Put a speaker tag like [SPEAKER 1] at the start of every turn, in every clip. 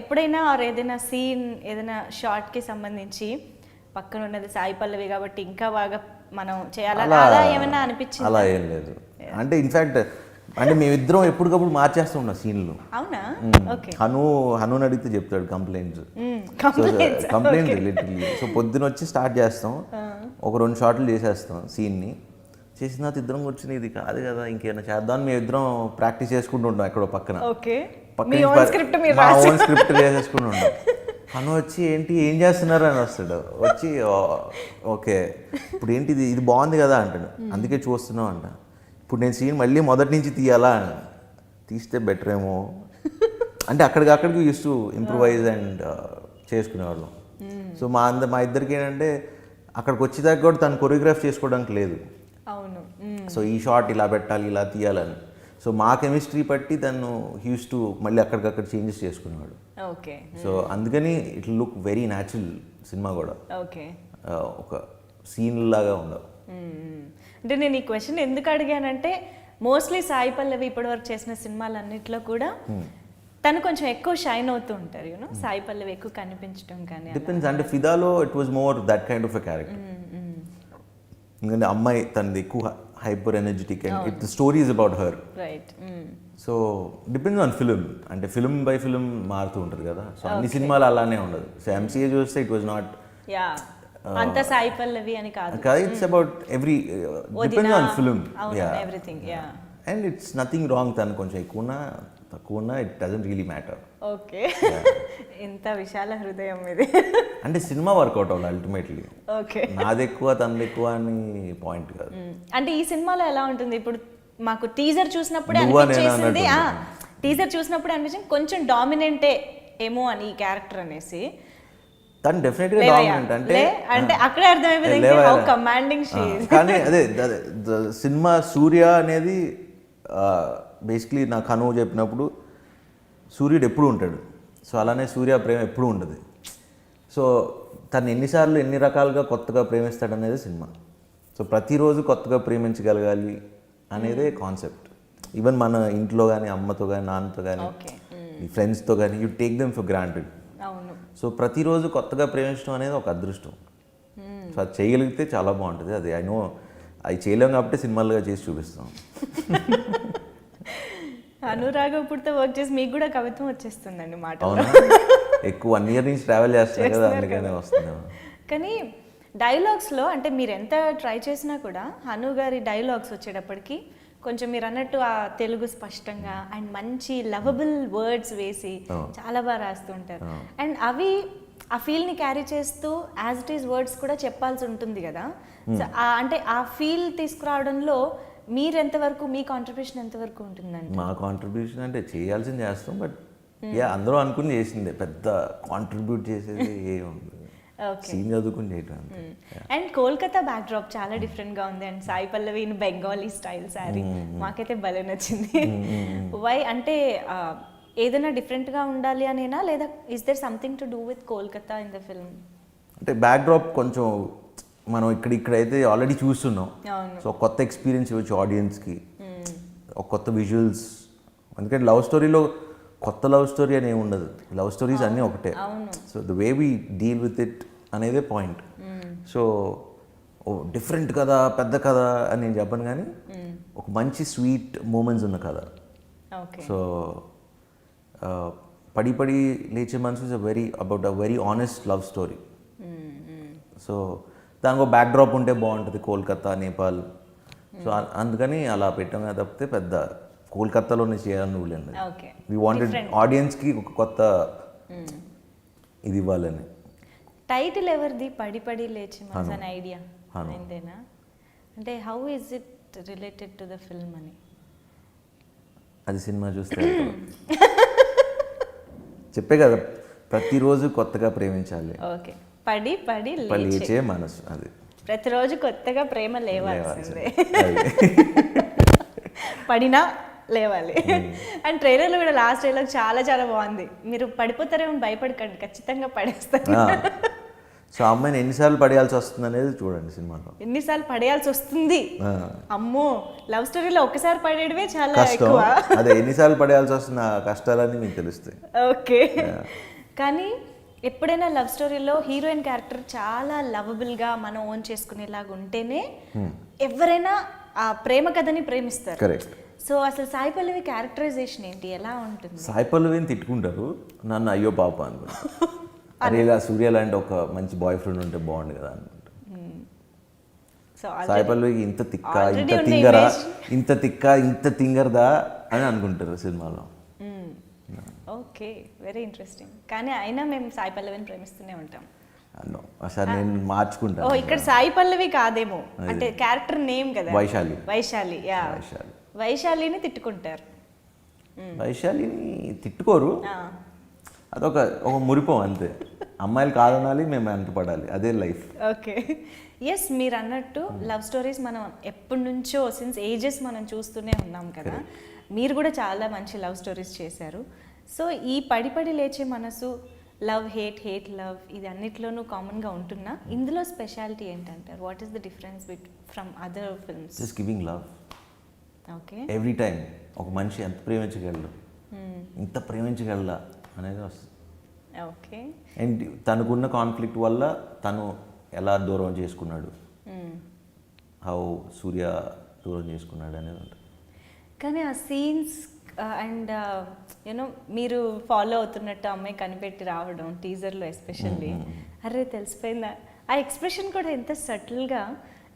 [SPEAKER 1] ఎప్పుడైనా ఆర్ ఏదైనా సీన్ ఏదైనా షార్ట్కి సంబంధించి పక్కన ఉన్నది సాయి పల్లవి కాబట్టి ఇంకా బాగా మనం చేయాలా?
[SPEAKER 2] అలా
[SPEAKER 1] ఏమైనా అనిపించింది?
[SPEAKER 2] అలా ఏం లేదు. అంటే ఇన్ఫాక్ట్ అంటే మేమిద్దరం ఎప్పటికప్పుడు మార్చేస్తూ ఉన్నాం సీన్లు
[SPEAKER 1] అవునా? ఓకే.
[SPEAKER 2] హను హనుని అడిగితే చెప్తాడు complaints
[SPEAKER 1] complaints
[SPEAKER 2] complaint literally so పొద్దున వచ్చి స్టార్ట్ చేస్తాం. ఒక రెండు షాట్లు చేసేస్తాం సీన్ని చేసిన తర్వాత ఇద్దరం కూర్చుని ఇది కాదు కదా ఇంకేమైనా చేద్దాం మేము ఇద్దరం ప్రాక్టీస్ చేసుకుంటూ ఉంటాం ఎక్కడో పక్కన.
[SPEAKER 1] ఓకే.
[SPEAKER 2] పక్కన
[SPEAKER 1] మీ ఓన్ స్క్రిప్ట్
[SPEAKER 2] చేసేసుకుని ఉంటాం హను వచ్చి ఏంటి ఏం చేస్తున్నారు? అని వస్తాడు. వచ్చి "ఓ, ఓకే. ఇప్పుడు ఏంటి ఇది? ఇది బాగుంది కదా అంటాడు. అందుకే చూస్తున్నాం అంట. ఇప్పుడు నేను సీన్ మళ్ళీ మొదటి నుంచి తీయాలా అని తీస్తే బెటర్ ఏమో. అంటే అక్కడికి అక్కడికి యూస్ టు ఇంప్రూవైజ్ అండ్ చేసుకునేవాళ్ళం. సో మా అంద మా ఇద్దరికి ఏంటంటే అక్కడికి వచ్చేదాకా కూడా తను కొరియోగ్రాఫ్ చేసుకోవడానికి లేదు.
[SPEAKER 1] అవును.
[SPEAKER 2] సో ఈ షాట్ ఇలా పెట్టాలి ఇలా తీయాలని. సో మా కెమిస్ట్రీ బట్టి తను హ్యూస్ టు మళ్ళీ అక్కడికక్కడ చేంజెస్ చేసుకునేవాడు.
[SPEAKER 1] ఓకే.
[SPEAKER 2] సో అందుకని it look very natural cinema కూడా.
[SPEAKER 1] ఓకే.
[SPEAKER 2] ఒక సీన్ లాగా ఉండవు.
[SPEAKER 1] అంటే నేను ఈ క్వశ్చన్ ఎందుకు అడిగానంటే మోస్ట్లీ సాయి పల్లవి ఇప్పటివరకు చేసిన సినిమాలన్నిట్లో కూడా తను కొంచెం ఎక్కువ షైన్ అవుతూ ఉంటారు యూనో సాయి పల్లవి ఎక్కువ కనిపించడం కానీ
[SPEAKER 2] డిపెండ్స్ అంటే ఫిదాలో it was more that kind of a character ఎందుకంటే అమ్మాయి తనది ఎక్కువ hyper energetic and it the story is about her
[SPEAKER 1] right
[SPEAKER 2] so depends on film అంటే ఫిలిం బై ఫిలిం మారుతూ ఉంటుంది కదా. సో అన్ని సినిమాలు అలానే ఉండదు. సో ఎంసీఏ చూస్తే ఇట్ వాజ్ నాట్
[SPEAKER 1] అంత సాయి పల్లవి అని కాదు.
[SPEAKER 2] కాదు it's about every depends on film
[SPEAKER 1] everything
[SPEAKER 2] and it's nothing wrong తను కొంచెం ఎక్కువ ఉన్నా తక్కువ ఉన్నా it doesn't really matter
[SPEAKER 1] okay. ఇంత విశాల హృదయం ఇది.
[SPEAKER 2] అంటే సినిమా వర్కౌట్ అవ్వాలి అల్టిమేట్లీ
[SPEAKER 1] ఓకే.
[SPEAKER 2] నాది ఎక్కువ తనది ఎక్కువ అని పాయింట్ కాదు.
[SPEAKER 1] అంటే ఈ సినిమాలో ఎలా ఉంటుంది? ఇప్పుడు మాకు టీజర్ చూసినప్పుడే అనిపించేసింది. టీజర్ చూసినప్పుడే అనిపించింది కొంచెం డామినెంటే ఏమో అని ఈ క్యారెక్టర్ అనేసి.
[SPEAKER 2] తను డెఫినెట్గా. డామినెంట్ అంటే
[SPEAKER 1] అంటే అక్కడే అర్థమైపోయింది. హౌ కమాండింగ్ షీ
[SPEAKER 2] కానీ అదే సినిమా సూర్య అనేది బేసిక్లీ నాకు అనువు చెప్పినప్పుడు సూర్యుడు ఎప్పుడు ఉంటాడు. సో అలానే సూర్య ప్రేమ ఎప్పుడు ఉండదు. సో తను ఎన్నిసార్లు ఎన్ని రకాలుగా కొత్తగా ప్రేమిస్తాడు అనేది సినిమా. సో ప్రతిరోజు కొత్తగా ప్రేమించగలగాలి అనేదే కాన్సెప్ట్. ఈవెన్ మన ఇంట్లో కానీ అమ్మతో కానీ నాన్నతో కానీ ఈ ఫ్రెండ్స్తో కానీ you take them for granted. So ప్రతిరోజు కొత్తగా ప్రేమించడం అనేది ఒక అదృష్టం. సో అది చేయగలిగితే చాలా బాగుంటుంది. అది ఐ నో అది చేయలేం కాబట్టి సినిమాలుగా చేసి చూపిస్తాం.
[SPEAKER 1] అనురాగపుడితో వర్క్ చేసి మీకు కూడా కవిత్వం వచ్చేస్తుందండి మాట
[SPEAKER 2] ఎక్కువ వన్ ఇయర్ నుంచి ట్రావెల్ చేస్తున్నాం కదా అందుకనే
[SPEAKER 1] కానీ డైలాగ్స్లో అంటే మీరు ఎంత ట్రై చేసినా కూడా హను గారి డైలాగ్స్ వచ్చేటప్పటికి కొంచెం మీరు అన్నట్టు ఆ తెలుగు స్పష్టంగా అండ్ మంచి లవబుల్ వర్డ్స్ వేసి చాలా బాగా రాస్తుంటారు అండ్ అవి ఆ ఫీల్ని క్యారీ చేస్తూ యాజ్ ఇట్ ఈస్ వర్డ్స్ కూడా చెప్పాల్సి ఉంటుంది కదా. సో అంటే ఆ ఫీల్ తీసుకురావడంలో మీరు ఎంతవరకు మీ కాంట్రిబ్యూషన్ ఎంతవరకు ఉంటుందండి
[SPEAKER 2] మా కాంట్రిబ్యూషన్ అంటే చేయాల్సింది చేస్తాం బట్ యా అందరూ అనుకుని చేసిందే. పెద్ద కాంట్రిబ్యూట్ చేసేది ఏ ఉంటుంది
[SPEAKER 1] ఓకే.
[SPEAKER 2] సీన్ చదువుకుని చేయటం అంతే.
[SPEAKER 1] అండ్ కోల్కతా బ్యాక్ డ్రాప్ చాలా డిఫరెంట్గా ఉంది. And Sai Pallavi in Bengali style sari మాకైతే భలే నచ్చింది. వై అంటే ఏదైనా different గా ఉండాలి అనేనా? లేదా is there something to do with Kolkata in the film
[SPEAKER 2] అంటే బ్యాక్ డ్రాప్ కొంచెం మనం ఇక్కడ ఇక్కడైతే ఆల్రెడీ చూస్తున్నాం. సో కొత్త ఎక్స్పీరియన్స్ ఇవ్వచ్చు ఆడియన్స్కి ఒక కొత్త విజువల్స్ ఎందుకంటే లవ్ స్టోరీలో కొత్త లవ్ స్టోరీ అని ఏమి ఉండదు. లవ్ స్టోరీస్ అన్నీ ఒకటే. So the way we deal with it అనేదే పాయింట్ సో ఓ డిఫరెంట్ కదా పెద్ద కథ అని నేను చెప్పను కానీ ఒక మంచి స్వీట్ మూమెంట్స్ ఉన్న కథ. So Padi Padi Leche Manasu is a very about a very honest love story so దానికి బ్యాక్ డ్రాప్ ఉంటే బాగుంటుంది కోల్కతా నేపాల్. సో అందుకని అలా పెట్టాం కదా తప్పితే పెద్ద కోల్కతాలోనే చేయాలని
[SPEAKER 1] ఓకే.
[SPEAKER 2] వీ వాంటెడ్ ఆడియన్స్కి ఒక కొత్త ఇది ఇవ్వాలని.
[SPEAKER 1] టైటిల్ ఎవరిది? పడి పడి లేచి అనే ఐడియా అంటే how is it related to the film అని?
[SPEAKER 2] అది సినిమా చూస్తే. చెప్పే కదా ప్రతిరోజు కొత్తగా ప్రేమించాలి.
[SPEAKER 1] ఓకే. పడి పడి లేచి.
[SPEAKER 2] మనసు అది.
[SPEAKER 1] ప్రతిరోజు కొత్తగా ప్రేమ లేవాల్సిందే. పడినా లేవాలి. అండ్ ట్రైలర్లో కూడా లాస్ట్ డైలాగ్ చాలా చాలా బాగుంది. మీరు పడిపోతారేమో భయపడకండి ఖచ్చితంగా పడేస్తారు.
[SPEAKER 2] సో అమ్మాయిని ఎన్నిసార్లు పడేయాల్సి వస్తుంది అనేది చూడండి సినిమాలో.
[SPEAKER 1] ఎన్నిసార్లు పడేయాల్సి వస్తుంది? అమ్మో లవ్ స్టోరీలో ఒక్కసారి పడేయడమే చాలా ఎక్కువ.
[SPEAKER 2] అదే ఎన్నిసార్లు పడేయాల్సి వస్తుంది ఆ కష్టాలన్నీ మీకు తెలుస్తాయి.
[SPEAKER 1] ఓకే. కానీ ఎప్పుడైనా లవ్ స్టోరీలో హీరోయిన్ క్యారెక్టర్ చాలా లవబుల్గా మనం ఓన్ చేసుకునేలాగా ఉంటేనే ఎవరైనా ఆ ప్రేమ కథని ప్రేమిస్తారు. సో అసలు సాయి పల్లవి క్యారెక్టరైజేషన్ ఏంటి? ఎలా ఉంటుంది?
[SPEAKER 2] సాయి పల్లవిని తిట్టుకుంటారు? నన్ను అయ్యో పాప అనుకుంటా. అరే ఇలా సూర్య లాంటి ఒక మంచి బాయ్ ఫ్రెండ్ ఉంటే బాగుండు కదా అనుకుంటా.
[SPEAKER 1] సో
[SPEAKER 2] సాయి పల్లవికి ఇంత తిక్క ఇంత తింగరా. ఇంత తిక్క ఇంత తింగరదా అని అనుకుంటారు సినిమాలో.
[SPEAKER 1] ఓకే వెరీ ఇంట్రెస్టింగ్ కానీ అయినా మేము సాయి పల్లవిని ప్రేమిస్తూనే ఉంటాం.
[SPEAKER 2] నేను
[SPEAKER 1] ఓ ఇక్కడ సాయి పల్లవి కాదేమో అంటే క్యారెక్టర్ నేమ్ కదా.
[SPEAKER 2] వైశాలి.
[SPEAKER 1] వైశాలి యా.
[SPEAKER 2] వైశాలి.
[SPEAKER 1] వైశాలిని తిట్టుకుంటారు.
[SPEAKER 2] వైశాలిని తిట్టుకోరు. అదొక ఒక మురిపం అంతే. అమ్మాయిలు కాదనాలి మేము వెంట పడాలి అదే లైఫ్
[SPEAKER 1] ఓకే. ఎస్ మీరు అన్నట్టు లవ్ స్టోరీస్ మనం ఎప్పటి నుంచో సిన్స్ ఏజెస్ మనం చూస్తూనే ఉన్నాం కదా. మీరు కూడా చాలా మంచి లవ్ స్టోరీస్ చేశారు. సో ఈ పడి పడి లేచే మనసు లవ్ హేట్ హేట్ లవ్ ఇది అన్నిట్లోనూ కామన్గా ఉంటున్నా. ఇందులో స్పెషాలిటీ ఏంటంటారు? What is the difference bit from other films
[SPEAKER 2] just giving love
[SPEAKER 1] okay
[SPEAKER 2] every time ఒక మనిషి ఎంత ప్రేమించగలడు?
[SPEAKER 1] Hmm.
[SPEAKER 2] ఇంత ప్రేమించగలడా? అనేది వస్తుంది.
[SPEAKER 1] ఓకే
[SPEAKER 2] అండ్ తనకున్న కాన్ఫ్లిక్ట్ వల్ల తను ఎలా దూరం చేసుకున్నాడు? హౌ సూర్య దూరం చేసుకున్నాడు అనేది ఉంటుంది.
[SPEAKER 1] కానీ ఆ సీన్స్ అండ్ యూనో మీరు ఫాలో అవుతున్నట్టు అమ్మాయి కనిపెట్టి రావడం టీజర్లో ఎస్పెషల్లీ అరే తెలిసిపోయిందా? ఆ ఎక్స్ప్రెషన్ కూడా ఎంత సటిల్గా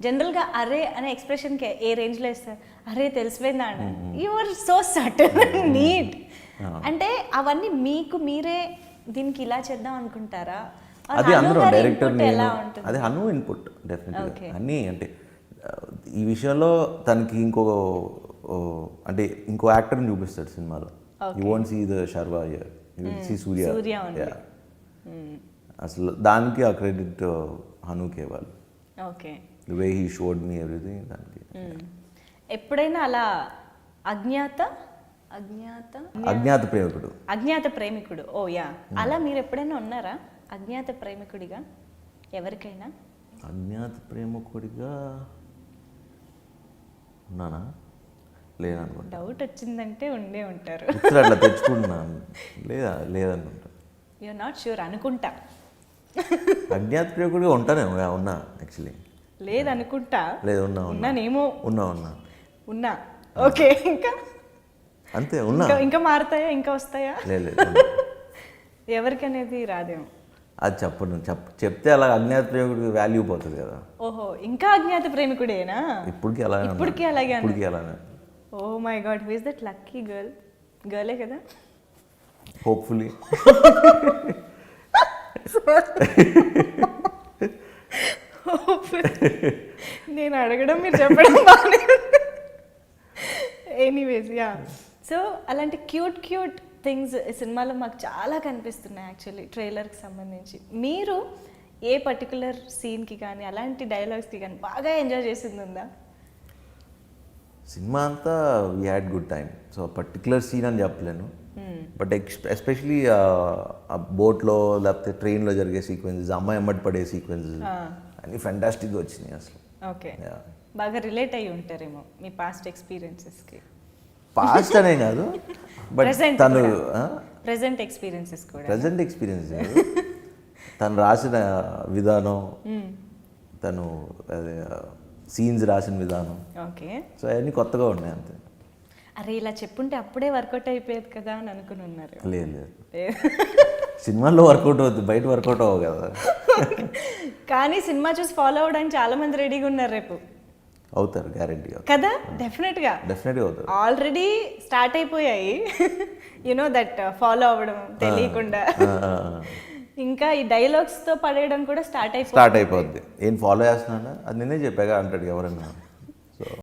[SPEAKER 1] జనరల్గా అరే అనే ఎక్స్ప్రెషన్కి ఏ రేంజ్లో ఇస్తారు అరే తెలిసిపోయిందా అండి you are so subtle neat అంటే అవన్నీ మీకు మీరే దీనికి ఇలా చేద్దాం అనుకుంటారా?
[SPEAKER 2] అది
[SPEAKER 1] అను
[SPEAKER 2] అందరూ డైరెక్టర్ నేను
[SPEAKER 1] ఎలా ఉంటుంది?
[SPEAKER 2] అది హను ఇన్పుట్ డెఫినెట్గా. అన్నీ అంటే ఈ విషయంలో తనకి ఇంకో అంటే ఇంకో యాక్టర్ని చూపిస్తాడు సినిమాలో. You won't see the Sharwa you will see Surya. అసలు దానికి ఆ క్రెడిట్ హనుకే ఇవ్వాలి
[SPEAKER 1] okay.
[SPEAKER 2] The way he showed me everything దానికి.
[SPEAKER 1] మ్మ్. ఎప్పుడైనా అలా అజ్ఞాత? అజ్ఞాత?
[SPEAKER 2] అజ్ఞాత ప్రేమికుడు.
[SPEAKER 1] అజ్ఞాత ప్రేమికుడు. Oh yeah. అలా మీరు ఎప్పుడైనా ఉన్నారా? అజ్ఞాత ప్రేమికుడిగా? ఎవరికైనా?
[SPEAKER 2] అజ్ఞాత ప్రేమికుడిగా ఉన్నానా? లేదనుకుంటా
[SPEAKER 1] డౌట్ వచ్చిందంటే ఉండే ఉంటారు.
[SPEAKER 2] అట్లా తెచ్చుకుంటున్నాను లేదా లేదనుకుంటా.
[SPEAKER 1] యు నాట్ షూర్ అనుకుంటా.
[SPEAKER 2] అజ్ఞాత ప్రేమికుడిగా ఉంటానే ఉన్నా- యాక్చువల్లీ
[SPEAKER 1] లేదనుకుంటా.
[SPEAKER 2] లేదు ఉన్నా ఉన్నా.
[SPEAKER 1] ఉన్నానేమో.
[SPEAKER 2] ఉన్నా ఉన్నా.
[SPEAKER 1] ఉన్నా. ఓకే ఇంకా?
[SPEAKER 2] అంతే ఉన్నా.
[SPEAKER 1] ఇంకా మారుతాయా ఇంకా వస్తాయా?
[SPEAKER 2] లేదు.
[SPEAKER 1] ఎవరికనేది రాదేమో.
[SPEAKER 2] అది చెప్పను చెప్ చెప్తే అలా అజ్ఞాత ప్రేమికుడికి వాల్యూ పోతుంది కదా.
[SPEAKER 1] ఓహో ఇంకా అజ్ఞాత ప్రేమికుడేనా
[SPEAKER 2] ఇప్పటికీ ఉన్నా.
[SPEAKER 1] ఇప్పటికీ అలాగే.
[SPEAKER 2] ఇప్పటికీ అలానే
[SPEAKER 1] ఓ my god who is that lucky girl గర్లే కదా
[SPEAKER 2] హోప్ఫుల్లీ
[SPEAKER 1] నేను అడగడం మీరు చెప్పడం బాగానే ఎనీవేస్ యా సో అలాంటి క్యూట్ క్యూట్ థింగ్స్ సినిమాలో మాకు చాలా కనిపిస్తున్నాయి యాక్చువల్లీ ట్రైలర్కి సంబంధించి. మీరు ఏ పర్టికులర్ సీన్కి కానీ అలాంటి డైలాగ్స్కి కానీ బాగా ఎంజాయ్ చేసింది ఉందా?
[SPEAKER 2] సినిమా అంతా we had good time so particular scene అని చెప్పలేను. బట్ ఎస్పెషలీ ఆ బోట్లో లేకపోతే ట్రైన్లో జరిగే సీక్వెన్సెస్ అమ్మాయి అమ్మటి పడే సీక్వెన్సెస్ అన్ని ఫెంటాస్టిక్గా వచ్చినాయి అసలు.
[SPEAKER 1] ఓకే. బాగా రిలేట్ అయ్యి ఉంటారేమో మీ పాస్ట్ ఎక్స్పీరియన్సెస్కి
[SPEAKER 2] పాస్ట్ అనే కాదు బట్ తను
[SPEAKER 1] కూడా. ప్రజెంట్ ఎక్స్పీరియన్సెస్ కూడా.
[SPEAKER 2] ప్రజెంట్ ఎక్స్పీరియన్స్ తను రాసిన విధానం తను సీన్స్ రాసిన విధానం.
[SPEAKER 1] ఓకే.
[SPEAKER 2] సో అవన్నీ కొత్తగా ఉన్నాయి అంతే.
[SPEAKER 1] అరే ఇలా చెప్పుంటే అప్పుడే వర్కౌట్ అయిపోయేది కదా అని అనుకుని ఉన్నారు.
[SPEAKER 2] లేదు లేదు. సినిమాల్లో వర్కౌట్ అవుతుంది బయట వర్కౌట్ అవ్వవు కదా.
[SPEAKER 1] కానీ సినిమా చూసి ఫాలో అవడానికి చాలా మంది రెడీగా ఉన్నారు రేపు.
[SPEAKER 2] అవుతారు గ్యారంటీ
[SPEAKER 1] కదా? డెఫినెట్గా.
[SPEAKER 2] డెఫినెట్గా అవుతారు.
[SPEAKER 1] ఆల్రెడీ స్టార్ట్ అయిపోయాయి. యునో దట్ ఫాలో అవ్వడం తెలియకుండా. ఇంకా ఈ డైలాగ్స్తో పడేయడం కూడా స్టార్ట్ అయిపోయింది
[SPEAKER 2] స్టార్ట్ అయిపోద్ది. ఏం ఫాలో చేస్తున్నాడా? అది నేనే చెప్పాగా అంటాడు ఎవరన్నా.